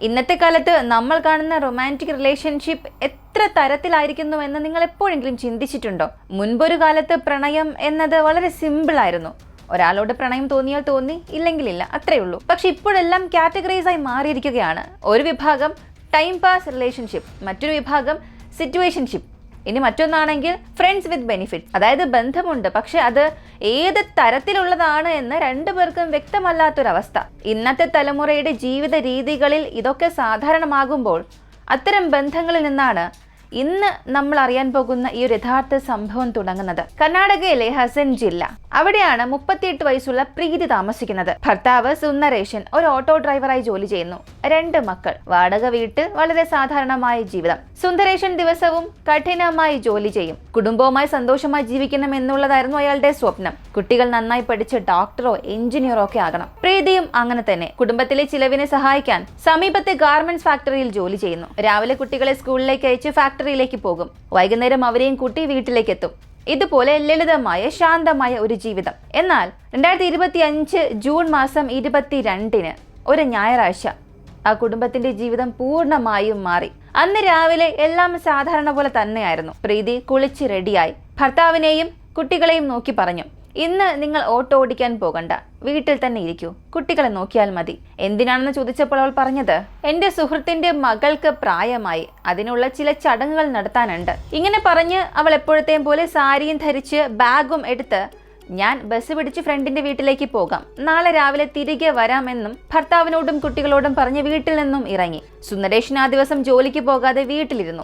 ഇന്നത്തെ കാലത്ത് നമ്മൾ കാണുന്ന റൊമാന്റിക് റിലേഷൻഷിപ്പ് എത്ര തരത്തിലായിരിക്കുന്നു എന്ന് നിങ്ങൾ എപ്പോഴെങ്കിലും ചിന്തിച്ചിട്ടുണ്ടോ? മുൻപൊരു കാലത്ത് പ്രണയം എന്നത് വളരെ സിമ്പിൾ ആയിരുന്നു. ഒരാളോട് പ്രണയം തോന്നിയാൽ തോന്നി ഇല്ലെങ്കിൽ ഇല്ല അത്രേ ഉള്ളൂ. പക്ഷെ ഇപ്പോഴെല്ലാം കാറ്റഗറീസ് ആയി മാറിയിരിക്കുകയാണ്. ഒരു വിഭാഗം ടൈം പാസ് റിലേഷൻഷിപ്പ് മറ്റൊരു വിഭാഗം സിറ്റുവേഷൻഷിപ്പ് ഇനി മറ്റൊന്നാണെങ്കിൽ ഫ്രണ്ട്സ് വിത്ത് ബെനിഫിറ്റ് അതായത് ബന്ധമുണ്ട്. പക്ഷെ അത് ഏത് തരത്തിലുള്ളതാണ് എന്ന് രണ്ടുപേർക്കും വ്യക്തമല്ലാത്തൊരവസ്ഥ. ഇന്നത്തെ തലമുറയുടെ ജീവിത രീതികളിൽ ഇതൊക്കെ സാധാരണമാകുമ്പോൾ അത്തരം ബന്ധങ്ങളിൽ നിന്നാണ് ഇന്ന് നമ്മൾ അറിയാൻ പോകുന്ന ഈ ഒരു യഥാർത്ഥ സംഭവം തുടങ്ങുന്നത് കർണാടകയിലെ ഹസൻ ജില്ല. അവിടെയാണ് മുപ്പത്തിയെട്ട് വയസ്സുള്ള പ്രീതി താമസിക്കുന്നത്. ഭർത്താവ് സുന്ദരേശൻ ഒരു ഓട്ടോ ഡ്രൈവറായി ജോലി ചെയ്യുന്നു. രണ്ട് മക്കൾ. വാടക വീട്ട് വളരെ സാധാരണമായ ജീവിതം. സുന്ദരേശൻ ദിവസവും കഠിനമായി ജോലി ചെയ്യും. കുടുംബവുമായി സന്തോഷമായി ജീവിക്കണം എന്നുള്ളതായിരുന്നു അയാളുടെ സ്വപ്നം. കുട്ടികൾ നന്നായി പഠിച്ച് ഡോക്ടറോ എഞ്ചിനീയറോ ഒക്കെ ആകണം. പ്രീതിയും അങ്ങനെ തന്നെ. കുടുംബത്തിലെ ചിലവിനെ സഹായിക്കാൻ സമീപത്തെ ഗാർമെന്റ്സ് ഫാക്ടറിയിൽ ജോലി ചെയ്യുന്നു. രാവിലെ കുട്ടികളെ സ്കൂളിലേക്ക് അയച്ച് ഫാക്ടറിയിലേക്ക് പോകും. വൈകുന്നേരം അവരെയും കൂട്ടി വീട്ടിലേക്ക് എത്തും ഇതുപോലെ ലളിതമായ ശാന്തമായ ഒരു ജീവിതം. എന്നാൽ രണ്ടായിരത്തി ഇരുപത്തി അഞ്ച് ജൂൺ മാസം ഇരുപത്തി രണ്ടിന് ഒരു ഞായറാഴ്ച. ആ കുടുംബത്തിന്റെ ജീവിതം പൂർണമായും മാറി. അന്ന് രാവിലെ എല്ലാം സാധാരണ പോലെ തന്നെയായിരുന്നു. പ്രീതി കുളിച്ച് റെഡിയായി ഭർത്താവിനെയും കുട്ടികളെയും നോക്കി പറഞ്ഞു. ഇന്ന് നിങ്ങൾ ഓട്ടോ ഓടിക്കാൻ പോകണ്ട. വീട്ടിൽ തന്നെ ഇരിക്കൂ. കുട്ടികളെ നോക്കിയാൽ മതി. എന്തിനാണെന്ന് ചോദിച്ചപ്പോൾ അവൾ പറഞ്ഞത്? എന്റെ സുഹൃത്തിന്റെ മകൾക്ക് പ്രായമായി. അതിനുള്ള ചില ചടങ്ങുകൾ നടത്താനുണ്ട്. ഇങ്ങനെ പറഞ്ഞ് അവൾ എപ്പോഴത്തെയും പോലെ സാരിയും ധരിച്ച് ബാഗും എടുത്ത് ഞാൻ ബസ് പിടിച്ച് ഫ്രണ്ടിന്റെ വീട്ടിലേക്ക് പോകാം. നാളെ രാവിലെ തിരികെ വരാമെന്നും ഭർത്താവിനോടും കുട്ടികളോടും പറഞ്ഞ് വീട്ടിൽ നിന്നും ഇറങ്ങി. സുന്ദരേഷൻ ആ ദിവസം ജോലിക്ക് പോകാതെ വീട്ടിലിരുന്നു.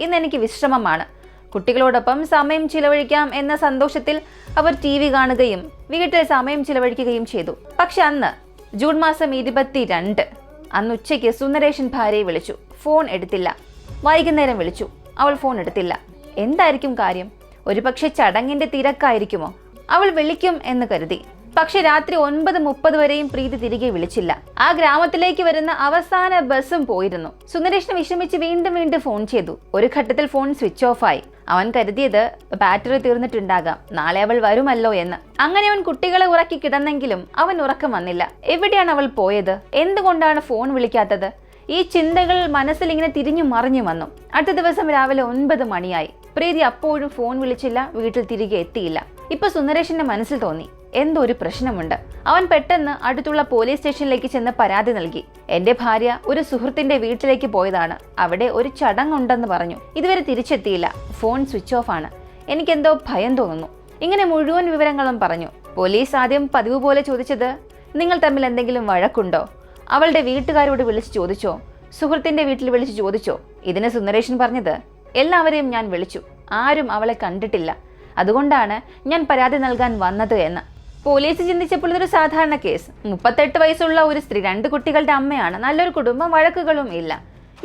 ഇന്ന് എനിക്ക് വിശ്രമമാണ്. കുട്ടികളോടൊപ്പം സമയം ചിലവഴിക്കാം എന്ന സന്തോഷത്തിൽ അവർ ടി വി കാണുകയും വീട്ടിൽ സമയം ചിലവഴിക്കുകയും ചെയ്തു. പക്ഷെ അന്ന് ജൂൺ മാസം ഇരുപത്തി രണ്ട് അന്ന് ഉച്ചയ്ക്ക് സുന്ദരേഷൻ ഭാര്യയെ വിളിച്ചു. ഫോൺ എടുത്തില്ല. വൈകുന്നേരം വിളിച്ചു. അവൾ ഫോൺ എടുത്തില്ല. എന്തായിരിക്കും കാര്യം? ഒരുപക്ഷെ ചടങ്ങിന്റെ തിരക്കായിരിക്കുമോ? അവൾ വിളിക്കും എന്ന് കരുതി. പക്ഷെ രാത്രി ഒൻപത് മുപ്പത് വരെയും പ്രീതി തിരികെ വിളിച്ചില്ല. ആ ഗ്രാമത്തിലേക്ക് വരുന്ന അവസാന ബസ്സും പോയിരുന്നു. സുന്ദരേഷിനെ വിഷമിച്ച് വീണ്ടും വീണ്ടും ഫോൺ ചെയ്തു. ഒരു ഘട്ടത്തിൽ ഫോൺ സ്വിച്ച് ഓഫ് ആയി. അവൻ കരുതിയത് ബാറ്ററി തീർന്നിട്ടുണ്ടാകാം. നാളെ അവൾ വരുമല്ലോ എന്ന്. അങ്ങനെ അവൻ കുട്ടികളെ ഉറക്കി കിടന്നെങ്കിലും അവൻ ഉറക്കം വന്നില്ല. എവിടെയാണ് അവൾ പോയത്? എന്തുകൊണ്ടാണ് ഫോൺ വിളിക്കാത്തത്? ഈ ചിന്തകൾ മനസ്സിൽ ഇങ്ങനെ തിരിഞ്ഞു മറിഞ്ഞു വന്നു. അടുത്ത ദിവസം രാവിലെ ഒൻപത് മണിയായി. പ്രീതി അപ്പോഴും ഫോൺ വിളിച്ചില്ല വീട്ടിൽ തിരികെ എത്തിയില്ല. ഇപ്പൊ സുന്ദരേഷിന്റെ മനസ്സിൽ തോന്നി. എന്തോ ഒരു പ്രശ്നമുണ്ട്? അവൻ പെട്ടെന്ന് അടുത്തുള്ള പോലീസ് സ്റ്റേഷനിലേക്ക് ചെന്ന് പരാതി നൽകി. എന്റെ ഭാര്യ ഒരു സുഹൃത്തിന്റെ വീട്ടിലേക്ക് പോയതാണ്. അവിടെ ഒരു ചടങ്ങുണ്ടെന്ന് പറഞ്ഞു. ഇതുവരെ തിരിച്ചെത്തിയില്ല. ഫോൺ സ്വിച്ച് ഓഫ് ആണ്. എനിക്കെന്തോ ഭയം തോന്നുന്നു. ഇങ്ങനെ മുഴുവൻ വിവരങ്ങളും പറഞ്ഞു. പോലീസ് ആദ്യം പതിവ് പോലെ ചോദിച്ചത് നിങ്ങൾ തമ്മിൽ എന്തെങ്കിലും വഴക്കുണ്ടോ? അവളുടെ വീട്ടുകാരോട് വിളിച്ച് ചോദിച്ചോ? സുഹൃത്തിന്റെ വീട്ടിൽ വിളിച്ച് ചോദിച്ചോ? ഇതിന് സുന്ദരേഷൻ പറഞ്ഞത് എല്ലാവരെയും ഞാൻ വിളിച്ചു. ആരും അവളെ കണ്ടിട്ടില്ല. അതുകൊണ്ടാണ് ഞാൻ പരാതി നൽകാൻ വന്നത് എന്ന്. പോലീസ് ചിന്തിച്ചപ്പോൾ ഇതൊരു സാധാരണ കേസ്. മുപ്പത്തെട്ട് വയസ്സുള്ള ഒരു സ്ത്രീ രണ്ട് കുട്ടികളുടെ അമ്മയാണ്. നല്ലൊരു കുടുംബം വഴക്കുകളും ഇല്ല.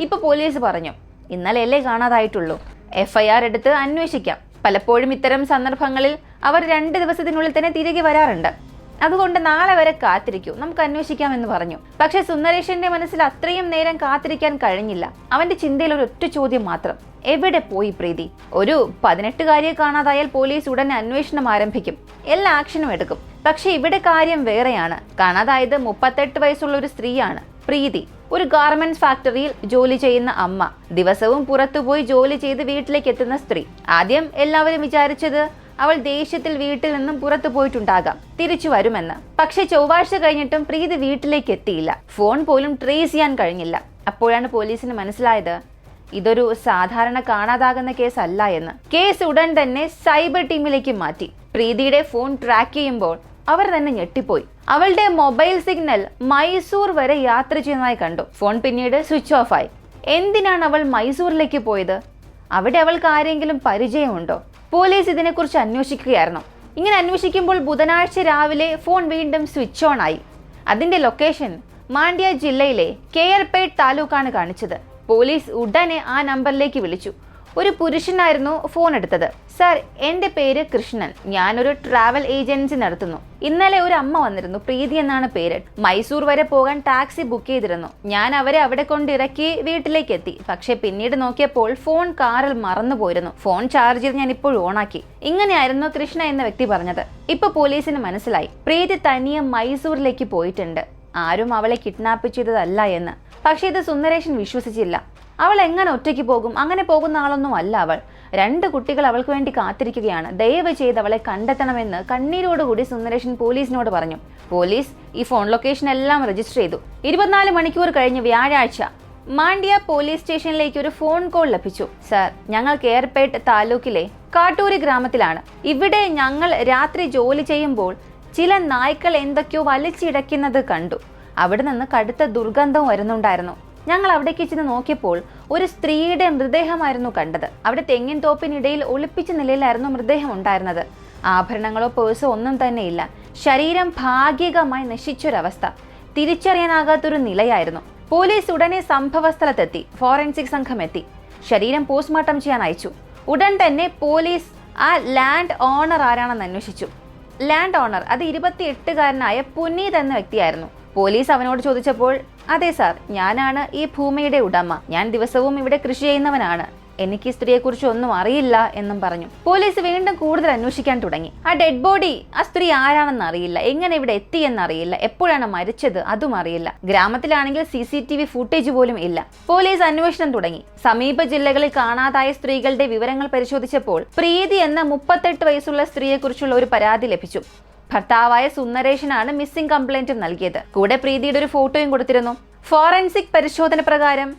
ഇപ്പൊ പോലീസ് പറഞ്ഞു ഇന്നലെ അല്ലേ കാണാതായിട്ടുള്ളൂ. എഫ്ഐആർ എടുത്ത് അന്വേഷിക്കാം. പലപ്പോഴും ഇത്തരം സന്ദർഭങ്ങളിൽ അവർ രണ്ട് ദിവസത്തിനുള്ളിൽ തന്നെ തിരികെ വരാറുണ്ട്. അതുകൊണ്ട് നാളെ വരെ കാത്തിരിക്കൂ. നമുക്ക് അന്വേഷിക്കാം എന്ന് പറഞ്ഞു. പക്ഷെ സുന്ദരേഷന്റെ മനസ്സിൽ അത്രയും നേരം കാത്തിരിക്കാൻ കഴിഞ്ഞില്ല. അവന്റെ ചിന്തയിൽ ഒരു ഒറ്റ ചോദ്യം മാത്രം. എവിടെ പോയി പ്രീതി? ഒരു പതിനെട്ടുകാരിയെ കാണാതായാൽ പോലീസ് ഉടനെ അന്വേഷണം ആരംഭിക്കും. എല്ലാ ആക്ഷനും എടുക്കും. പക്ഷെ ഇവിടെ കാര്യം വേറെയാണ്. കാണാതായത് മുപ്പത്തെട്ട് വയസ്സുള്ള ഒരു സ്ത്രീയാണ് പ്രീതി. ഒരു ഗാർമെന്റ്സ് ഫാക്ടറിയിൽ ജോലി ചെയ്യുന്ന അമ്മ. ദിവസവും പുറത്തുപോയി ജോലി ചെയ്ത് വീട്ടിലേക്ക് എത്തുന്ന സ്ത്രീ. ആദ്യം എല്ലാവരും വിചാരിച്ചത് അവൾ ദേഷ്യത്തിൽ വീട്ടിൽ നിന്നും പുറത്തു പോയിട്ടുണ്ടാകാം. തിരിച്ചു വരുമെന്ന്. പക്ഷെ ചൊവ്വാഴ്ച കഴിഞ്ഞിട്ടും പ്രീതി വീട്ടിലേക്ക് എത്തിയില്ല. ഫോൺ പോലും ട്രേസ് ചെയ്യാൻ കഴിഞ്ഞില്ല. അപ്പോഴാണ് പോലീസിന് മനസ്സിലായത് ഇതൊരു സാധാരണ കാണാതാകുന്ന കേസ് അല്ല എന്ന്. കേസ് ഉടൻ തന്നെ സൈബർ ടീമിലേക്ക് മാറ്റി. പ്രീതിയുടെ ഫോൺ ട്രാക്ക് ചെയ്യുമ്പോൾ അവർ തന്നെ ഞെട്ടിപ്പോയി. അവളുടെ മൊബൈൽ സിഗ്നൽ മൈസൂർ വരെ യാത്ര ചെയ്യുന്നതായി കണ്ടു. ഫോൺ പിന്നീട് സ്വിച്ച് ഓഫ് ആയി. എന്തിനാണ് അവൾ മൈസൂരിലേക്ക് പോയത്? അവിടെ അവൾക്ക് ആരെങ്കിലും പരിചയമുണ്ടോ? പോലീസ് ഇതിനെക്കുറിച്ച് അന്വേഷിക്കുകയായിരുന്നു. ഇങ്ങനെ അന്വേഷിക്കുമ്പോൾ ബുധനാഴ്ച രാവിലെ ഫോൺ വീണ്ടും സ്വിച്ച് ഓൺ ആയി. അതിന്റെ ലൊക്കേഷൻ മാണ്ഡ്യ ജില്ലയിലെ കെയർപേട്ട് താലൂക്കാണ് കാണിച്ചത്. പോലീസ് ഉടനെ ആ നമ്പറിലേക്ക് വിളിച്ചു. ഒരു പുരുഷനായിരുന്നു ഫോൺ എടുത്തത്. സർ എന്റെ പേര് കൃഷ്ണൻ. ഞാനൊരു ട്രാവൽ ഏജൻസി നടത്തുന്നു. ഇന്നലെ ഒരു അമ്മ വന്നിരുന്നു. പ്രീതി എന്നാണ് പേര്. മൈസൂർ വരെ പോകാൻ ടാക്സി ബുക്ക് ചെയ്തിരുന്നു. ഞാൻ അവരെ അവിടെ കൊണ്ടിറക്കി വീട്ടിലേക്ക് എത്തി പക്ഷെ പിന്നീട് നോക്കിയപ്പോൾ ഫോൺ കാറിൽ മറന്നു പോയിരുന്നു ഫോൺ ചാർജ് ചെയ്ത് ഞാൻ ഇപ്പോൾ ഓണാക്കി. ഇങ്ങനെയായിരുന്നു കൃഷ്ണ എന്ന വ്യക്തി പറഞ്ഞത്. ഇപ്പൊ പോലീസിന് മനസ്സിലായി. പ്രീതി തനിയെ മൈസൂരിലേക്ക് പോയിട്ടുണ്ട്. ആരും അവളെ കിഡ്നാപ്പ് ചെയ്തതല്ല എന്ന്. പക്ഷേ ഇത് സുന്ദരേശൻ വിശ്വസിച്ചില്ല. അവൾ എങ്ങനെ ഒറ്റയ്ക്ക് പോകും? അങ്ങനെ പോകുന്ന ആളൊന്നും അല്ല അവൾ. രണ്ട് കുട്ടികൾ അവൾക്ക് വേണ്ടി കാത്തിരിക്കുകയാണ്. ദയവ് ചെയ്ത് അവളെ കണ്ടെത്തണമെന്ന് കണ്ണീരോടുകൂടി സുന്ദരേഷൻ പോലീസിനോട് പറഞ്ഞു. പോലീസ് ഈ ഫോൺ ലൊക്കേഷൻ എല്ലാം രജിസ്റ്റർ ചെയ്തു. ഇരുപത്തിനാല് മണിക്കൂർ കഴിഞ്ഞ് വ്യാഴാഴ്ച മാണ്ഡ്യ പോലീസ് സ്റ്റേഷനിലേക്ക് ഒരു ഫോൺ കോൾ ലഭിച്ചു. സർ ഞങ്ങൾ കേർപേട്ട് താലൂക്കിലെ കാട്ടൂരി ഗ്രാമത്തിലാണ്. ഇവിടെ ഞങ്ങൾ രാത്രി ജോലി ചെയ്യുമ്പോൾ ചില നായ്ക്കൾ എന്തൊക്കെയോ വലിച്ചിടയ്ക്കുന്നത് കണ്ടു. അവിടെ നിന്ന് കടുത്ത ദുർഗന്ധം വരുന്നുണ്ടായിരുന്നു. ഞങ്ങൾ അവിടേക്ക് ചെന്ന് നോക്കിയപ്പോൾ ഒരു സ്ത്രീയുടെ മൃതദേഹമായിരുന്നു കണ്ടത്. അവിടെ തെങ്ങിൻ തോപ്പിനിടയിൽ ഒളിപ്പിച്ച നിലയിലായിരുന്നു മൃതദേഹം ഉണ്ടായിരുന്നത്. ആഭരണങ്ങളോ പേഴ്സോ ഒന്നും തന്നെയില്ല ശരീരം ഭാഗികമായി നശിച്ചൊരവസ്ഥ. തിരിച്ചറിയാനാകാത്തൊരു നിലയായിരുന്നു. പോലീസ് ഉടനെ സംഭവസ്ഥലത്തെത്തി. ഫോറൻസിക് സംഘം എത്തി. ശരീരം പോസ്റ്റ്മോർട്ടം ചെയ്യാൻ അയച്ചു. ഉടൻ തന്നെ പോലീസ് ആ ലാൻഡ് ഓണർ ആരാണെന്ന് അന്വേഷിച്ചു. ലാൻഡ് ഓണർ അത് ഇരുപത്തിയെട്ടുകാരനായ പുനീത് എന്ന വ്യക്തിയായിരുന്നു. പോലീസ് അവനോട് ചോദിച്ചപ്പോൾ അതെ സാർ ഞാനാണ് ഈ ഭൂമിയുടെ ഉടമ. ഞാൻ ദിവസവും ഇവിടെ കൃഷി ചെയ്യുന്നവനാണ്. എനിക്ക് സ്ത്രീയെക്കുറിച്ച് ഒന്നും അറിയില്ല എന്നും പറഞ്ഞു. പോലീസ് വീണ്ടും കൂടുതൽ അന്വേഷിക്കാൻ തുടങ്ങി. ആ ഡെഡ് ബോഡി ആ സ്ത്രീ ആരാണെന്ന് അറിയില്ല. എങ്ങനെ ഇവിടെ എത്തി എന്നറിയില്ല. എപ്പോഴാണ് മരിച്ചത് അതും അറിയില്ല. ഗ്രാമത്തിലാണെങ്കിൽ C C T V footage പോലും ഇല്ല. പോലീസ് അന്വേഷണം തുടങ്ങി. സമീപ ജില്ലകളിൽ കാണാതായ സ്ത്രീകളുടെ വിവരങ്ങൾ പരിശോധിച്ചപ്പോൾ പ്രീതി എന്ന മുപ്പത്തെട്ട് വയസ്സുള്ള സ്ത്രീയെക്കുറിച്ചുള്ള ഒരു പരാതി ലഭിച്ചു. ഭർത്താവായ സുന്ദരേഷനാണ് മിസ്സിംഗ് കംപ്ലൈന്റും നൽകിയത്. കൂടെ പ്രീതിയുടെ ഒരു ഫോട്ടോയും കൊടുത്തിരുന്നു. ഫോറൻസിക് പരിശോധന പ്രകാരം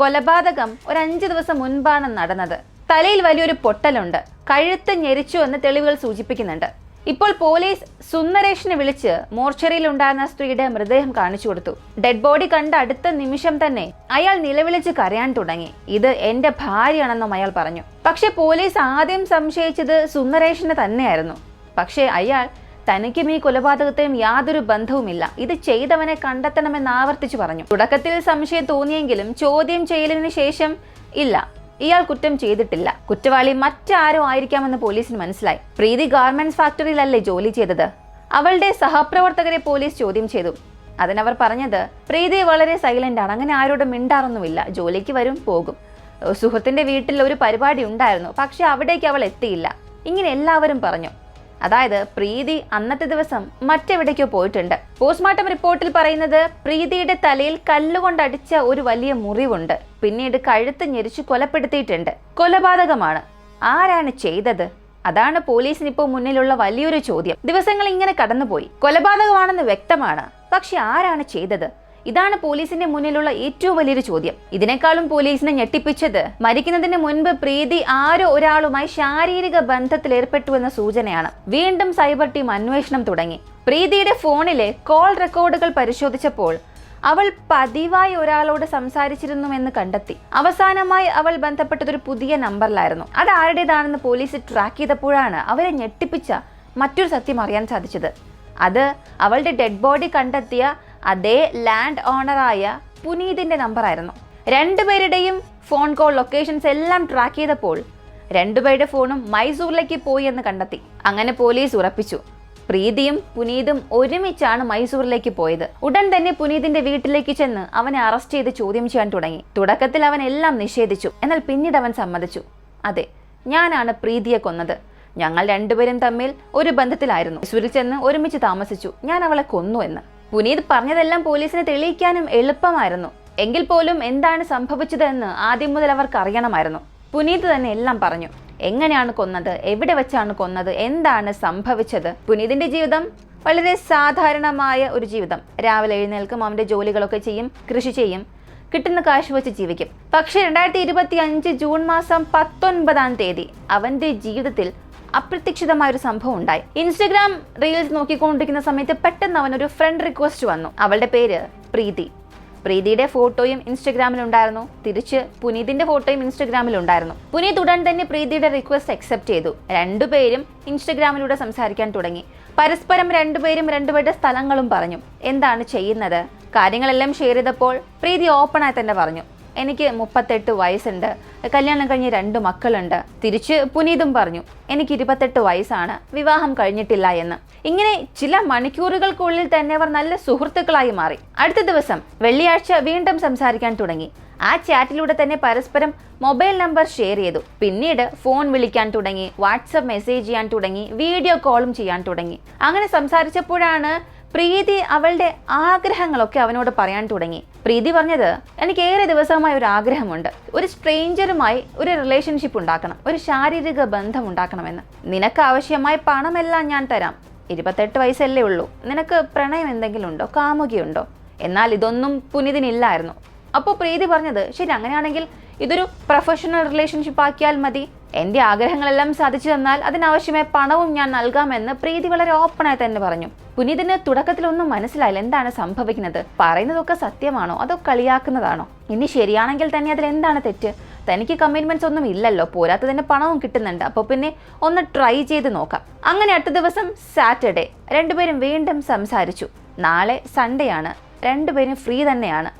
കൊലപാതകം ഒരു അഞ്ച് ദിവസം മുൻപാണ് നടന്നത്. തലയിൽ വലിയൊരു പൊട്ടലുണ്ട്. കഴുത്ത് ഞെരിച്ചു എന്ന് തെളിവുകൾ സൂചിപ്പിക്കുന്നുണ്ട്. ഇപ്പോൾ പോലീസ് സുന്ദരേഷിനെ വിളിച്ച് മോർച്ചറിയിൽ ഉണ്ടായിരുന്ന സ്ത്രീയുടെ മൃതദേഹം കാണിച്ചു കൊടുത്തു. ഡെഡ് ബോഡി കണ്ട അടുത്ത നിമിഷം തന്നെ അയാൾ നിലവിളിച്ച് കരയാൻ തുടങ്ങി. ഇത് എന്റെ ഭാര്യയാണെന്നും അയാൾ പറഞ്ഞു. പക്ഷെ പോലീസ് ആദ്യം സംശയിച്ചത് സുന്ദരേഷിനെ തന്നെയായിരുന്നു. പക്ഷേ അയാൾ തനിക്കും ഈ കൊലപാതകത്തെയും യാതൊരു ബന്ധവുമില്ല. ഇത് ചെയ്തവനെ കണ്ടെത്തണമെന്ന് ആവർത്തിച്ചു പറഞ്ഞു. തുടക്കത്തിൽ സംശയം തോന്നിയെങ്കിലും ചോദ്യം ചെയ്യലിന് ശേഷം ഇല്ല. ഇയാൾ കുറ്റം ചെയ്തിട്ടില്ല. കുറ്റവാളി മറ്റാരോ ആയിരിക്കാമെന്ന് പോലീസിന് മനസ്സിലായി. പ്രീതി ഗാർമെന്റ്സ് ഫാക്ടറിയിലല്ലേ ജോലി ചെയ്തത്? അവളുടെ സഹപ്രവർത്തകരെ പോലീസ് ചോദ്യം ചെയ്തു. അതിനവർ പറഞ്ഞത് പ്രീതി വളരെ സൈലന്റ് ആണ്. അങ്ങനെ ആരോടും മിണ്ടാറൊന്നുമില്ല. ജോലിക്ക് വരും പോകും. സുഹൃത്തിന്റെ വീട്ടിൽ ഒരു പരിപാടി ഉണ്ടായിരുന്നു. പക്ഷെ അവിടേക്ക് അവൾ എത്തിയില്ല. ഇങ്ങനെ എല്ലാവരും പറഞ്ഞു. അതായത് പ്രീതി അന്നത്തെ ദിവസം മറ്റെവിടേക്കോ പോയിട്ടുണ്ട്. പോസ്റ്റ്മോർട്ടം റിപ്പോർട്ടിൽ പറയുന്നത് പ്രീതിയുടെ തലയിൽ കല്ലുകൊണ്ട് അടിച്ച ഒരു വലിയ മുറിവുണ്ട്. പിന്നീട് കഴുത്ത് ഞെരിച്ച് കൊലപ്പെടുത്തിയിട്ടുണ്ട്. കൊലപാതകമാണ്. ആരാണ് ചെയ്തത്? അതാണ് പോലീസിന് ഇപ്പോൾ മുന്നിലുള്ള വലിയൊരു ചോദ്യം. ദിവസങ്ങൾ ഇങ്ങനെ കടന്നുപോയി. കൊലപാതകമാണെന്ന് വ്യക്തമാണ്. പക്ഷെ ആരാണ് ചെയ്തത്? ഇതാണ് പോലീസിന്റെ മുന്നിലുള്ള ഏറ്റവും വലിയൊരു ചോദ്യം. ഇതിനേക്കാളും പോലീസിനെ ഞെട്ടിപ്പിച്ചത് മരിക്കുന്നതിന് മുൻപ് പ്രീതി ആരോ ഒരാളുമായി ശാരീരിക ബന്ധത്തിൽ ഏർപ്പെട്ടു എന്ന സൂചനയാണ്. വീണ്ടും സൈബർ ടീം അന്വേഷണം തുടങ്ങി. പ്രീതിയുടെ ഫോണിലെ കോൾ റെക്കോർഡുകൾ പരിശോധിച്ചപ്പോൾ അവൾ പതിവായി ഒരാളോട് സംസാരിച്ചിരുന്നുവെന്ന് കണ്ടെത്തി. അവസാനമായി അവൾ ബന്ധപ്പെട്ടത് ഒരു പുതിയ നമ്പറിലായിരുന്നു. അത് ആരുടേതാണെന്ന് പോലീസ് ട്രാക്ക് ചെയ്തപ്പോഴാണ് അവരെ ഞെട്ടിപ്പിച്ച മറ്റൊരു സത്യം അറിയാൻ സാധിച്ചത്. അത് അവളുടെ ഡെഡ് ബോഡി കണ്ടെത്തിയ അതേ ലാൻഡ് ഓണറായ പുനീതിന്റെ നമ്പറായിരുന്നു. രണ്ടുപേരുടെയും ഫോൺ കോൾ ലൊക്കേഷൻസ് എല്ലാം ട്രാക്ക് ചെയ്തപ്പോൾ രണ്ടുപേരുടെ ഫോണും മൈസൂരിലേക്ക് പോയി എന്ന് കണ്ടെത്തി. അങ്ങനെ പോലീസ് ഉറപ്പിച്ചു. പ്രീതിയും പുനീതും ഒരുമിച്ചാണ് മൈസൂരിലേക്ക് പോയത്. ഉടൻ തന്നെ പുനീതിന്റെ വീട്ടിലേക്ക് ചെന്ന് അവനെ അറസ്റ്റ് ചെയ്ത് ചോദ്യം ചെയ്യാൻ തുടങ്ങി. തുടക്കത്തിൽ അവൻ എല്ലാം നിഷേധിച്ചു. എന്നാൽ പിന്നീട് അവൻ സമ്മതിച്ചു. അതെ ഞാനാണ് പ്രീതിയെ കൊന്നത്. ഞങ്ങൾ രണ്ടുപേരും തമ്മിൽ ഒരു ബന്ധത്തിലായിരുന്നു. മൈസൂരിൽ ചെന്ന് ഒരുമിച്ച് താമസിച്ചു. ഞാൻ അവളെ കൊന്നു എന്ന്. പുനീത് പറഞ്ഞതെല്ലാം പോലീസിനെ തെളിയിക്കാനും എളുപ്പമായിരുന്നു. എങ്കിൽ പോലും എന്താണ് സംഭവിച്ചതെന്ന് ആദ്യം മുതൽ അവർക്ക് അറിയണമായിരുന്നു. പുനീത് തന്നെ എല്ലാം പറഞ്ഞു. എങ്ങനെയാണ് കൊന്നത്? എവിടെ വെച്ചാണ് കൊന്നത്? എന്താണ് സംഭവിച്ചത്? പുനീതിന്റെ ജീവിതം വളരെ സാധാരണമായ ഒരു ജീവിതം. രാവിലെ എഴുന്നേൽക്കും അവന്റെ ജോലികളൊക്കെ ചെയ്യും കൃഷി ചെയ്യും കിട്ടുന്ന കാശ് വെച്ച് ജീവിക്കും. പക്ഷേ രണ്ടായിരത്തി ഇരുപത്തി അഞ്ച് ജൂൺ മാസം പത്തൊൻപതാം തീയതി അവന്റെ ജീവിതത്തിൽ അപ്രതീക്ഷിതമായ ഒരു സംഭവം ഉണ്ടായി. ഇൻസ്റ്റഗ്രാം റീൽസ് നോക്കിക്കൊണ്ടിരിക്കുന്ന സമയത്ത് പെട്ടെന്ന് അവനൊരു ഫ്രണ്ട് റിക്വസ്റ്റ് വന്നു. അവളുടെ പേര് പ്രീതി. പ്രീതിയുടെ ഫോട്ടോയും ഇൻസ്റ്റഗ്രാമിൽ ഉണ്ടായിരുന്നു തിരിച്ച് പുനീതിന്റെ ഫോട്ടോയും ഇൻസ്റ്റഗ്രാമിൽ ഉണ്ടായിരുന്നു പുനീത് ഉടൻ തന്നെ പ്രീതിയുടെ റിക്വസ്റ്റ് അക്സെപ്റ്റ് ചെയ്തു. രണ്ടുപേരും ഇൻസ്റ്റഗ്രാമിലൂടെ സംസാരിക്കാൻ തുടങ്ങി. പരസ്പരം രണ്ടുപേരും രണ്ടുപേരുടെ സ്ഥലങ്ങളും പറഞ്ഞു. എന്താണ് ചെയ്യുന്നത്? കാര്യങ്ങളെല്ലാം ഷെയർ ചെയ്തപ്പോൾ പ്രീതി ഓപ്പണായി തന്നെ പറഞ്ഞു. എനിക്ക് മുപ്പത്തെട്ട് വയസ്സുണ്ട്. കല്യാണം കഴിഞ്ഞ് രണ്ട് മക്കളുണ്ട്. തിരിച്ച് പുനീതും പറഞ്ഞു എനിക്ക് ഇരുപത്തെട്ട് വയസ്സാണ്. വിവാഹം കഴിഞ്ഞിട്ടില്ല എന്ന്. ഇങ്ങനെ ചില മണിക്കൂറുകൾക്കുള്ളിൽ തന്നെ അവർ നല്ല സുഹൃത്തുക്കളായി മാറി. അടുത്ത ദിവസം വെള്ളിയാഴ്ച വീണ്ടും സംസാരിക്കാൻ തുടങ്ങി. ആ ചാറ്റിലൂടെ തന്നെ പരസ്പരം മൊബൈൽ നമ്പർ ഷെയർ ചെയ്തു. പിന്നീട് ഫോൺ വിളിക്കാൻ തുടങ്ങി വാട്സപ്പ് മെസ്സേജ് ചെയ്യാൻ തുടങ്ങി വീഡിയോ കോളും ചെയ്യാൻ തുടങ്ങി. അങ്ങനെ സംസാരിച്ചപ്പോഴാണ് പ്രീതി അവളുടെ ആഗ്രഹങ്ങളൊക്കെ അവനോട് പറയാൻ തുടങ്ങി. പ്രീതി പറഞ്ഞത് എനിക്ക് ഏറെ ദിവസമായി ഒരു ആഗ്രഹമുണ്ട്. ഒരു സ്ട്രേഞ്ചറുമായി ഒരു റിലേഷൻഷിപ്പ് ഉണ്ടാക്കണം. ഒരു ശാരീരിക ബന്ധം ഉണ്ടാക്കണമെന്ന്. നിനക്ക് ആവശ്യമായ പണമെല്ലാം ഞാൻ തരാം. ഇരുപത്തെട്ട് വയസ്സല്ലേ ഉള്ളൂ. നിനക്ക് പ്രണയം എന്തെങ്കിലും ഉണ്ടോ കാമുകിയുണ്ടോ? എന്നാൽ ഇതൊന്നും പുനിതിനില്ലായിരുന്നു. അപ്പോൾ പ്രീതി പറഞ്ഞത് ശരി അങ്ങനെയാണെങ്കിൽ ഇതൊരു പ്രൊഫഷണൽ റിലേഷൻഷിപ്പ് ആക്കിയാൽ മതി. എന്റെ ആഗ്രഹങ്ങളെല്ലാം സാധിച്ചു തന്നാൽ അതിനാവശ്യമായ പണവും ഞാൻ നൽകാമെന്ന് പ്രീതി വളരെ ഓപ്പണായി തന്നെ പറഞ്ഞു. പുനീതിന് തുടക്കത്തിലൊന്നും മനസ്സിലായില്ല എന്താണ് സംഭവിക്കുന്നത്. പറയുന്നതൊക്കെ സത്യമാണോ? അതോ കളിയാക്കുന്നതാണോ? ഇനി ശരിയാണെങ്കിൽ തന്നെ അതിൽ എന്താണ് തെറ്റ്? തനിക്ക് കമ്മിറ്റ്മെന്റ്സ് ഒന്നും ഇല്ലല്ലോ. പോരാത്തതിന് പണവും കിട്ടുന്നുണ്ട്. അപ്പോൾ പിന്നെ ഒന്ന് ട്രൈ ചെയ്ത് നോക്കാം. അങ്ങനെ അടുത്ത ദിവസം സാറ്റർഡേ രണ്ടുപേരും വീണ്ടും സംസാരിച്ചു. നാളെ സൺഡേ ആണ്. രണ്ടുപേരും ഫ്രീ തന്നെയാണ്.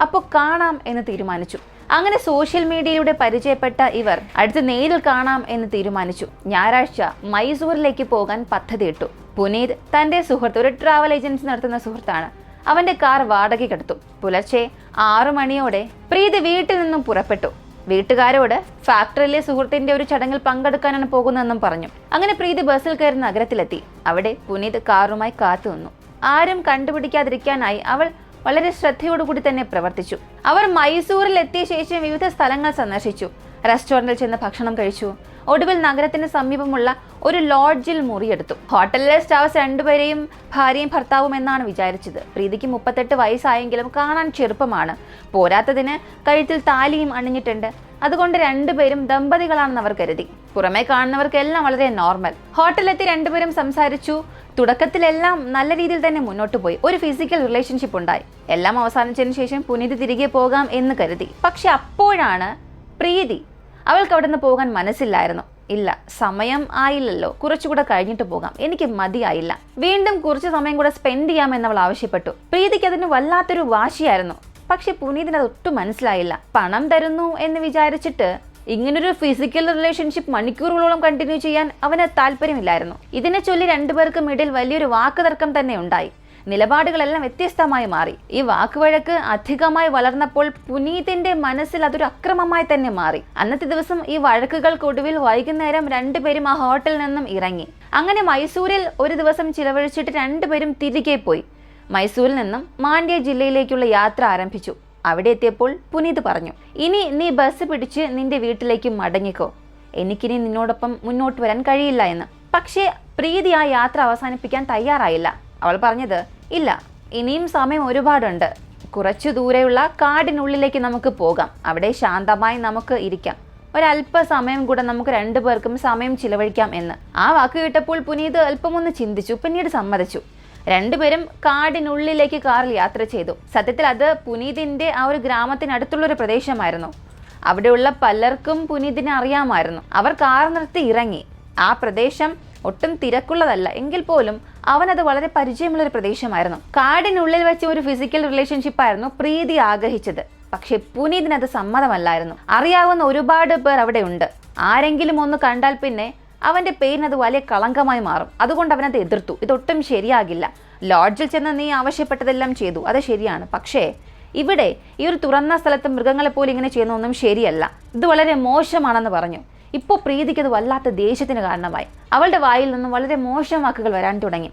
അപ്പോൾ കാണാം എന്ന് തീരുമാനിച്ചു. അങ്ങനെ സോഷ്യൽ മീഡിയയിലൂടെ പരിചയപ്പെട്ട ഇവർ അടുത്ത് നേരിൽ കാണാം എന്ന് തീരുമാനിച്ചു. ഞായറാഴ്ച മൈസൂരിലേക്ക് പോകാൻ പദ്ധതിയിട്ടു. പുനീത് തന്റെ സുഹൃത്ത് ഒരു ട്രാവൽ ഏജൻസി നടത്തുന്ന സുഹൃത്താണ്. അവന്റെ കാർ വാടകയ്ക്കെടുത്തു പുലർച്ചെ ആറു മണിയോടെ പ്രീതി വീട്ടിൽ നിന്നും പുറപ്പെട്ടു. വീട്ടുകാരോട് ഫാക്ടറിയിലെ സുഹൃത്തിന്റെ ഒരു ചടങ്ങിൽ പങ്കെടുക്കാനാണ് പോകുന്നതെന്നും പറഞ്ഞു. അങ്ങനെ പ്രീതി ബസ്സിൽ കയറി നഗരത്തിലെത്തി. അവിടെ പുനീത് കാറുമായി കാത്തു നിന്നു. ആരും കണ്ടുപിടിക്കാതിരിക്കാനായി അവൾ വളരെ ശ്രദ്ധയോടുകൂടി തന്നെ പ്രവർത്തിച്ചു. അവർ മൈസൂരിൽ എത്തിയ ശേഷം വിവിധ സ്ഥലങ്ങൾ സന്ദർശിച്ചു. റെസ്റ്റോറന്റിൽ ചെന്ന് ഭക്ഷണം കഴിച്ചു. ഒടുവിൽ നഗരത്തിന് സമീപമുള്ള ഒരു ലോഡ്ജിൽ മുറിയെടുത്തു. ഹോട്ടലിലെ സ്റ്റാഫ് രണ്ടുപേരെയും ഭാര്യയും ഭർത്താവും എന്നാണ് വിചാരിച്ചത്. പ്രീതിക്ക് മുപ്പത്തെട്ട് വയസ്സായെങ്കിലും കാണാൻ ചെറുപ്പമാണ്. പോരാത്തതിന് കഴുത്തിൽ താലിയും അണിഞ്ഞിട്ടുണ്ട്. അതുകൊണ്ട് രണ്ടുപേരും ദമ്പതികളാണെന്ന് അവർ കരുതി. പുറമെ കാണുന്നവർക്കെല്ലാം വളരെ നോർമൽ. ഹോട്ടലിലെത്തി രണ്ടുപേരും സംസാരിച്ചു. തുടക്കത്തിലെല്ലാം നല്ല രീതിയിൽ തന്നെ മുന്നോട്ട് പോയി. ഒരു ഫിസിക്കൽ റിലേഷൻഷിപ്പ് ഉണ്ടായി. എല്ലാം അവസാനിച്ചതിന് ശേഷം പുനീത് തിരികെ പോകാം എന്ന് കരുതി. പക്ഷെ അപ്പോഴാണ് പ്രീതി അവൾക്ക് അവിടെ നിന്ന് പോകാൻ മനസ്സില്ലായിരുന്നു. ഇല്ല സമയം ആയില്ലല്ലോ. കുറച്ചുകൂടെ കഴിഞ്ഞിട്ട് പോകാം. എനിക്ക് മതിയായില്ല. വീണ്ടും കുറച്ച് സമയം കൂടെ സ്പെൻഡ് ചെയ്യാമെന്ന് അവൾ ആവശ്യപ്പെട്ടു. പ്രീതിക്ക് അതിന് വല്ലാത്തൊരു വാശിയായിരുന്നു. പക്ഷെ പുനീതിന് ഒട്ടും മനസ്സിലായില്ല. പണം തരുന്നു എന്ന് വിചാരിച്ചിട്ട് ഇങ്ങനൊരു ഫിസിക്കൽ റിലേഷൻഷിപ്പ് മണിക്കൂറുകളോളം കണ്ടിന്യൂ ചെയ്യാൻ അവന് താല്പര്യമില്ലായിരുന്നു. ഇതിനെ ചൊല്ലി രണ്ടുപേർക്കും ഇടയിൽ വലിയൊരു വാക്കുതർക്കം തന്നെ ഉണ്ടായി. നിലപാടുകളെല്ലാം വ്യത്യസ്തമായി മാറി. ഈ വാക്കുവഴക്ക് അധികമായി വളർന്നപ്പോൾ പുനീതിന്റെ മനസ്സിൽ അതൊരു അക്രമമായി തന്നെ മാറി. അന്നത്തെ ദിവസം ഈ വഴക്കുകൾക്കൊടുവിൽ വൈകുന്നേരം രണ്ടുപേരും ആ ഹോട്ടലിൽ നിന്നും ഇറങ്ങി. അങ്ങനെ മൈസൂരിൽ ഒരു ദിവസം ചിലവഴിച്ചിട്ട് രണ്ടുപേരും തിരികെ പോയി. മൈസൂരിൽ നിന്നും മാണ്ഡ്യ ജില്ലയിലേക്കുള്ള യാത്ര ആരംഭിച്ചു. അവിടെ എത്തിയപ്പോൾ പുനീത് പറഞ്ഞു ഇനി നീ ബസ് പിടിച്ച് നിന്റെ വീട്ടിലേക്ക് മടങ്ങിക്കോ. എനിക്കിനി നിന്നോടൊപ്പം മുന്നോട്ട് വരാൻ കഴിയില്ല എന്ന്. പക്ഷേ പ്രീതി ആ യാത്ര അവസാനിപ്പിക്കാൻ തയ്യാറായില്ല. അവൾ പറഞ്ഞത് ഇല്ല ഇനിയും സമയം ഒരുപാടുണ്ട്. കുറച്ചു ദൂരെയുള്ള കാടിനുള്ളിലേക്ക് നമുക്ക് പോകാം. അവിടെ ശാന്തമായി നമുക്ക് ഇരിക്കാം. ഒരല്പസമയം കൂടെ നമുക്ക് രണ്ടുപേർക്കും സമയം ചിലവഴിക്കാം എന്ന്. ആ വാക്ക് കേട്ടപ്പോൾ പുനീത് അല്പമൊന്ന് ചിന്തിച്ചു പിന്നീട് സമ്മതിച്ചു. രണ്ടുപേരും കാടിനുള്ളിലേക്ക് കാറിൽ യാത്ര ചെയ്തു. സത്യത്തിൽ അത് പുനീതിന്റെ ആ ഒരു ഗ്രാമത്തിനടുത്തുള്ള ഒരു പ്രദേശമായിരുന്നു. അവിടെയുള്ള പലർക്കും പുനീതിനെ അറിയാമായിരുന്നു. അവർ കാർ നിർത്തി ഇറങ്ങി. ആ പ്രദേശം ഒട്ടും തിരക്കുള്ളതല്ല. എങ്കിൽ പോലും അവനത് വളരെ പരിചയമുള്ള ഒരു പ്രദേശമായിരുന്നു. കാടിനുള്ളിൽ വെച്ച് ഒരു ഫിസിക്കൽ റിലേഷൻഷിപ്പായിരുന്നു പ്രീതി ആഗ്രഹിച്ചത്. പക്ഷെ പുനീതിനത് സമ്മതമല്ലായിരുന്നു. അറിയാവുന്ന ഒരുപാട് പേർ അവിടെ ഉണ്ട്. ആരെങ്കിലും ഒന്ന് കണ്ടാൽ പിന്നെ അവന്റെ പേരിന് അത് വലിയ കളങ്കമായി മാറും. അതുകൊണ്ട് അവനത് എതിർത്തു. ഇതൊട്ടും ശരിയാകില്ല. ലോഡ്ജിൽ ചെന്ന് നീ ആവശ്യപ്പെട്ടതെല്ലാം ചെയ്തു. അത് ശരിയാണ്. പക്ഷേ ഇവിടെ ഈ ഒരു തുറന്ന സ്ഥലത്ത് മൃഗങ്ങളെ പോലെ ഇങ്ങനെ ചെയ്യുന്നൊന്നും ശരിയല്ല. ഇത് വളരെ മോശമാണെന്ന് പറഞ്ഞു. ഇപ്പോൾ പ്രീതിക്ക് അത് വല്ലാത്ത ദേഷ്യത്തിന് കാരണമായി. അവളുടെ വായിൽ നിന്നും വളരെ മോശം വാക്കുകൾ വരാൻ തുടങ്ങി.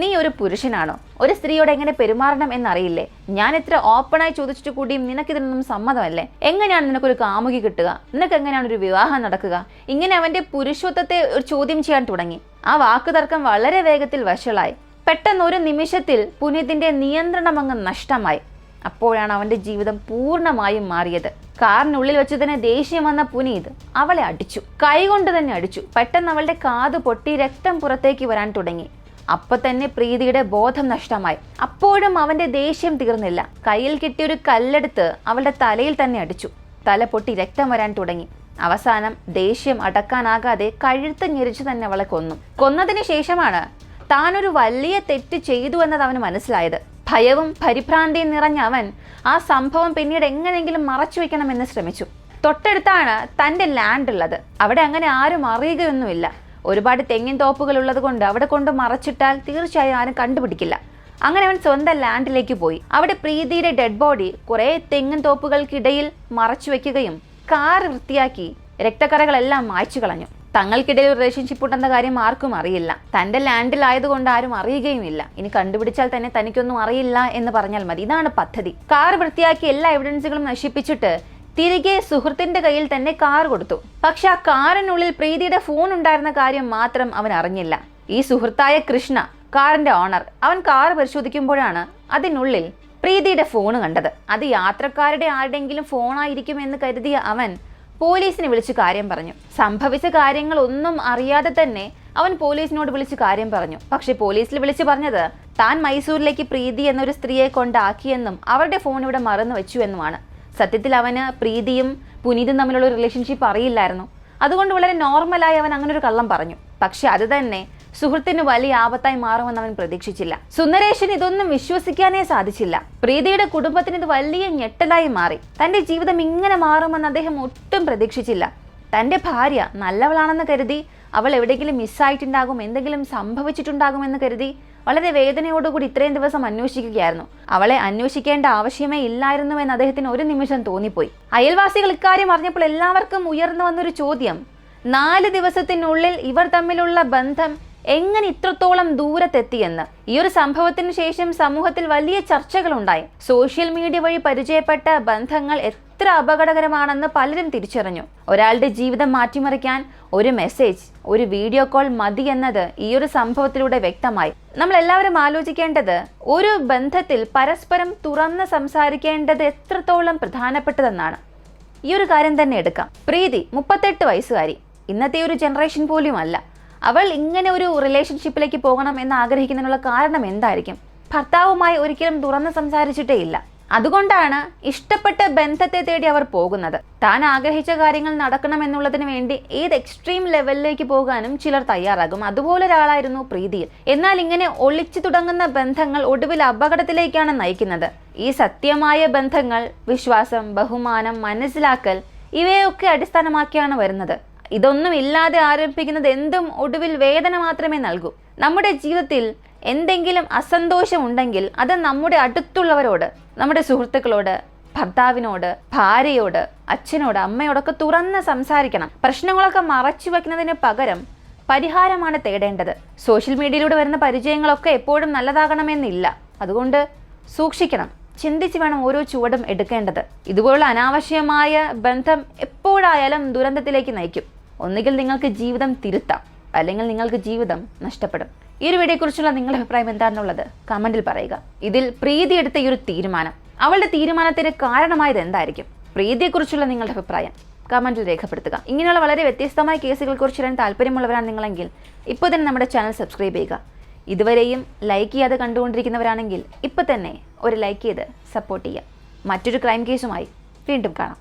നീ ഒരു പുരുഷനാണോ? ഒരു സ്ത്രീയോട് എങ്ങനെ പെരുമാറണം എന്നറിയില്ലേ? ഞാൻ ഇത്ര ഓപ്പണായി ചോദിച്ചിട്ട് കൂടിയും നിനക്കിതിനൊന്നും സമ്മതമല്ലേ? എങ്ങനെയാണ് നിനക്കൊരു കാമുകി കിട്ടുക? നിനക്ക് എങ്ങനെയാണ് ഒരു വിവാഹം നടക്കുക? ഇങ്ങനെ അവന്റെ പുരുഷത്വത്തെ ഒരു ചോദ്യം ചെയ്യാൻ തുടങ്ങി. ആ വാക്കുതർക്കം വളരെ വേഗത്തിൽ വഷളായി. പെട്ടെന്ന് ഒരു നിമിഷത്തിൽ പുനീതിന്റെ നിയന്ത്രണം അങ്ങ് നഷ്ടമായി. അപ്പോഴാണ് അവന്റെ ജീവിതം പൂർണമായും മാറിയത്. കാറിനുള്ളിൽ വെച്ച് തന്നെ ദേഷ്യം വന്ന പുനീത് അവളെ അടിച്ചു. കൈകൊണ്ട് തന്നെ അടിച്ചു. പെട്ടെന്ന് അവളുടെ കാത് പൊട്ടി രക്തം പുറത്തേക്ക് വരാൻ തുടങ്ങി. അപ്പൊ തന്നെ പ്രീതിയുടെ ബോധം നഷ്ടമായി. അപ്പോഴും അവന്റെ ദേഷ്യം തീർന്നില്ല. കയ്യിൽ കിട്ടിയൊരു കല്ലെടുത്ത് അവളുടെ തലയിൽ തന്നെ അടിച്ചു. തല പൊട്ടി രക്തം വരാൻ തുടങ്ങി. അവസാനം ദേഷ്യം അടക്കാനാകാതെ കഴുത്ത് ഞെരിച്ചു തന്നെ അവളെ കൊന്നു. കൊന്നതിന് ശേഷമാണ് താനൊരു വലിയ തെറ്റ് ചെയ്തു എന്നത് അവന് മനസ്സിലായത്. ഭയവും പരിഭ്രാന്തിയും നിറഞ്ഞ അവൻ ആ സംഭവം പിന്നീട് എങ്ങനെയെങ്കിലും മറച്ചു വെക്കണമെന്ന് ശ്രമിച്ചു. തൊട്ടടുത്താണ് തന്റെ ലാൻഡ് ഉള്ളത് അവിടെ അങ്ങനെ ആരും അറിയുകയൊന്നുമില്ല. ഒരുപാട് തെങ്ങിൻ തോപ്പുകൾ ഉള്ളത് കൊണ്ട് അവിടെ കൊണ്ട് മറച്ചിട്ടാൽ തീർച്ചയായും ആരും കണ്ടുപിടിക്കില്ല. അങ്ങനെ അവൻ സ്വന്തം ലാൻഡിലേക്ക് പോയി. അവിടെ പ്രീതിയുടെ ഡെഡ് ബോഡി കുറെ തെങ്ങിൻ തോപ്പുകൾക്കിടയിൽ മറച്ചു വെക്കുകയും കാർ വൃത്തിയാക്കി രക്തക്കറകളെല്ലാം മായ്ച്ചു കളഞ്ഞു. തങ്ങൾക്കിടയിൽ റിലേഷൻഷിപ്പ് ഉണ്ടെന്ന കാര്യം ആർക്കും അറിയില്ല. തന്റെ ലാൻഡിലായതുകൊണ്ട് ആരും അറിയുകയുമില്ല. ഇനി കണ്ടുപിടിച്ചാൽ തന്നെ തനിക്കൊന്നും അറിയില്ല എന്ന് പറഞ്ഞാൽ മതി. ഇതാണ് പദ്ധതി. കാർ വൃത്തിയാക്കി എല്ലാ എവിഡൻസുകളും നശിപ്പിച്ചിട്ട് തിരികെ സുഹൃത്തിന്റെ കയ്യിൽ തന്നെ കാർ കൊടുത്തു. പക്ഷെ ആ കാറിനുള്ളിൽ പ്രീതിയുടെ ഫോൺ ഉണ്ടായിരുന്ന കാര്യം മാത്രം അവൻ അറിഞ്ഞില്ല. ഈ സുഹൃത്തായ കൃഷ്ണ കാറിന്റെ ഓണർ അവൻ കാർ പരിശോധിക്കുമ്പോഴാണ് അതിനുള്ളിൽ പ്രീതിയുടെ ഫോൺ കണ്ടത്. അത് യാത്രക്കാരുടെ ഫോൺ ഫോണായിരിക്കും എന്ന് കരുതിയ അവൻ പോലീസിനെ വിളിച്ച് കാര്യം പറഞ്ഞു. സംഭവിച്ച കാര്യങ്ങൾ ഒന്നും അറിയാതെ തന്നെ അവൻ പോലീസിനോട് വിളിച്ച് കാര്യം പറഞ്ഞു. പക്ഷെ പോലീസിൽ വിളിച്ച് പറഞ്ഞത് താൻ മൈസൂരിലേക്ക് പ്രീതി എന്നൊരു സ്ത്രീയെ കൊണ്ടാക്കിയെന്നും അവരുടെ ഫോൺ ഇവിടെ മറന്നു വെച്ചു എന്നുമാണ്. സത്യത്തിൽ അവന് പ്രീതിയും പുനീതും തമ്മിലുള്ള റിലേഷൻഷിപ്പ് അറിയില്ലായിരുന്നു. അതുകൊണ്ട് വളരെ നോർമലായി അവൻ അങ്ങനെ ഒരു കള്ളം പറഞ്ഞു. പക്ഷെ അത് തന്നെ സുഹൃത്തിന് വലിയ ആപത്തായി മാറുമെന്ന് അവൻ പ്രതീക്ഷിച്ചില്ല. സുന്ദരേശൻ ഇതൊന്നും വിശ്വസിക്കാനേ സാധിച്ചില്ല. പ്രീതിയുടെ കുടുംബത്തിന് ഇത് വലിയ ഞെട്ടലായി മാറി. തന്റെ ജീവിതം ഇങ്ങനെ മാറുമെന്ന് അദ്ദേഹം ഒട്ടും പ്രതീക്ഷിച്ചില്ല. തന്റെ ഭാര്യ നല്ലവളാണെന്ന് കരുതി അവൾ എവിടെയെങ്കിലും മിസ്സായിട്ടുണ്ടാകും എന്തെങ്കിലും സംഭവിച്ചിട്ടുണ്ടാകുമെന്ന് കരുതി വളരെ വേദനയോടുകൂടി ഇത്രയും ദിവസം അന്വേഷിക്കുകയായിരുന്നു. അവളെ അന്വേഷിക്കേണ്ട ആവശ്യമേ ഇല്ലായിരുന്നു എന്ന് അദ്ദേഹത്തിന് ഒരു നിമിഷം തോന്നിപ്പോയി. അയൽവാസികൾ ഇക്കാര്യം അറിഞ്ഞപ്പോൾ എല്ലാവർക്കും ഉയർന്നു വന്നൊരു ചോദ്യം. നാല് ദിവസത്തിനുള്ളിൽ ഇവർ തമ്മിലുള്ള ബന്ധം എങ്ങനെ ഇത്രത്തോളം ദൂരത്തെത്തിയെന്ന്. ഈ ഒരു സംഭവത്തിന് ശേഷം സമൂഹത്തിൽ വലിയ ചർച്ചകളുണ്ടായി. സോഷ്യൽ മീഡിയ വഴി പരിചയപ്പെട്ട ബന്ധങ്ങൾ എത്ര അപകടകരമാണെന്ന് പലരും തിരിച്ചറിഞ്ഞു. ഒരാളുടെ ജീവിതം മാറ്റിമറിക്കാൻ ഒരു മെസ്സേജ് ഒരു വീഡിയോ കോൾ മതി എന്നത് ഈ ഒരു സംഭവത്തിലൂടെ വ്യക്തമായി. നമ്മൾ എല്ലാവരും ആലോചിക്കേണ്ടത് ഒരു ബന്ധത്തിൽ പരസ്പരം തുറന്ന് സംസാരിക്കേണ്ടത് എത്രത്തോളം പ്രധാനപ്പെട്ടതെന്നാണ്. ഈ ഒരു കാര്യം തന്നെ എടുക്കാം. പ്രീതി മുപ്പത്തെട്ട് വയസ്സുകാരി. ഇന്നത്തെ ഒരു ജനറേഷൻ പോലും അല്ല അവൾ ഇങ്ങനെ ഒരു റിലേഷൻഷിപ്പിലേക്ക് പോകണം എന്ന് ആഗ്രഹിക്കുന്നതിനുള്ള കാരണം എന്തായിരിക്കും? ഭർത്താവുമായി ഒരിക്കലും തുറന്ന് സംസാരിച്ചിട്ടേ ഇല്ല. അതുകൊണ്ടാണ് ഇഷ്ടപ്പെട്ട ബന്ധത്തെ തേടി അവർ പോകുന്നത്. താൻ ആഗ്രഹിച്ച കാര്യങ്ങൾ നടക്കണം എന്നുള്ളതിന് വേണ്ടി ഏത് എക്സ്ട്രീം ലെവലിലേക്ക് പോകാനും ചിലർ തയ്യാറാകും. അതുപോലെ ഒരാളായിരുന്നു പ്രീതിയിൽ. എന്നാൽ ഇങ്ങനെ ഒളിച്ചു തുടങ്ങുന്ന ബന്ധങ്ങൾ ഒടുവിൽ അപകടത്തിലേക്കാണ് നയിക്കുന്നത്. ഈ സത്യമായ ബന്ധങ്ങൾ വിശ്വാസം ബഹുമാനം മനസ്സിലാക്കൽ ഇവയൊക്കെ അടിസ്ഥാനമാക്കിയാണ് വരുന്നത്. ഇതൊന്നും ഇല്ലാതെ ആരംഭിക്കുന്നത് എന്തും ഒടുവിൽ വേദന മാത്രമേ നൽകൂ. നമ്മുടെ ജീവിതത്തിൽ എന്തെങ്കിലും അസന്തോഷം ഉണ്ടെങ്കിൽ അത് നമ്മുടെ അടുത്തുള്ളവരോട് നമ്മുടെ സുഹൃത്തുക്കളോട് ഭർത്താവിനോട് ഭാര്യയോട് അച്ഛനോട് അമ്മയോടൊക്കെ തുറന്ന് സംസാരിക്കണം. പ്രശ്നങ്ങളൊക്കെ മറച്ചു വയ്ക്കുന്നതിന് പകരം പരിഹാരമാണ് തേടേണ്ടത്. സോഷ്യൽ മീഡിയയിലൂടെ വരുന്ന പരിചയങ്ങളൊക്കെ എപ്പോഴും നല്ലതാകണമെന്നില്ല. അതുകൊണ്ട് സൂക്ഷിക്കണം. ചിന്തിച്ച് വേണം ഓരോ ചുവടും എടുക്കേണ്ടത്. ഇതുപോലുള്ള അനാവശ്യമായ ബന്ധം എപ്പോഴായാലും ദുരന്തത്തിലേക്ക് നയിക്കും. ഒന്നുകിൽ നിങ്ങൾക്ക് ജീവിതം തിരുത്താം അല്ലെങ്കിൽ നിങ്ങൾക്ക് ജീവിതം നഷ്ടപ്പെടും. ഈ ഒരു വീഡിയോയെക്കുറിച്ചുള്ള നിങ്ങളുടെ അഭിപ്രായം എന്താണെന്നുള്ളത് കമന്റിൽ പറയുക. ഇതിൽ പ്രീതി എടുത്ത ഈ ഒരു തീരുമാനം. അവളുടെ തീരുമാനത്തിന് കാരണമായത് എന്തായിരിക്കും? പ്രീതിയെക്കുറിച്ചുള്ള നിങ്ങളുടെ അഭിപ്രായം കമന്റിൽ രേഖപ്പെടുത്തുക. ഇങ്ങനെയുള്ള വളരെ വ്യത്യസ്തമായ കേസുകളെ കുറിച്ച് അറിയാൻ താല്പര്യമുള്ളവരാണ് നിങ്ങളെങ്കിൽ ഇപ്പോൾ തന്നെ നമ്മുടെ ചാനൽ സബ്സ്ക്രൈബ് ചെയ്യുക. ഇതുവരെയും ലൈക്ക് ചെയ്യാതെ കണ്ടുകൊണ്ടിരിക്കുന്നവരാണെങ്കിൽ ഇപ്പോൾ തന്നെ ഒരു ലൈക്ക് ചെയ്ത് സപ്പോർട്ട് ചെയ്യുക. മറ്റൊരു ക്രൈം കേസുമായി വീണ്ടും കാണാം.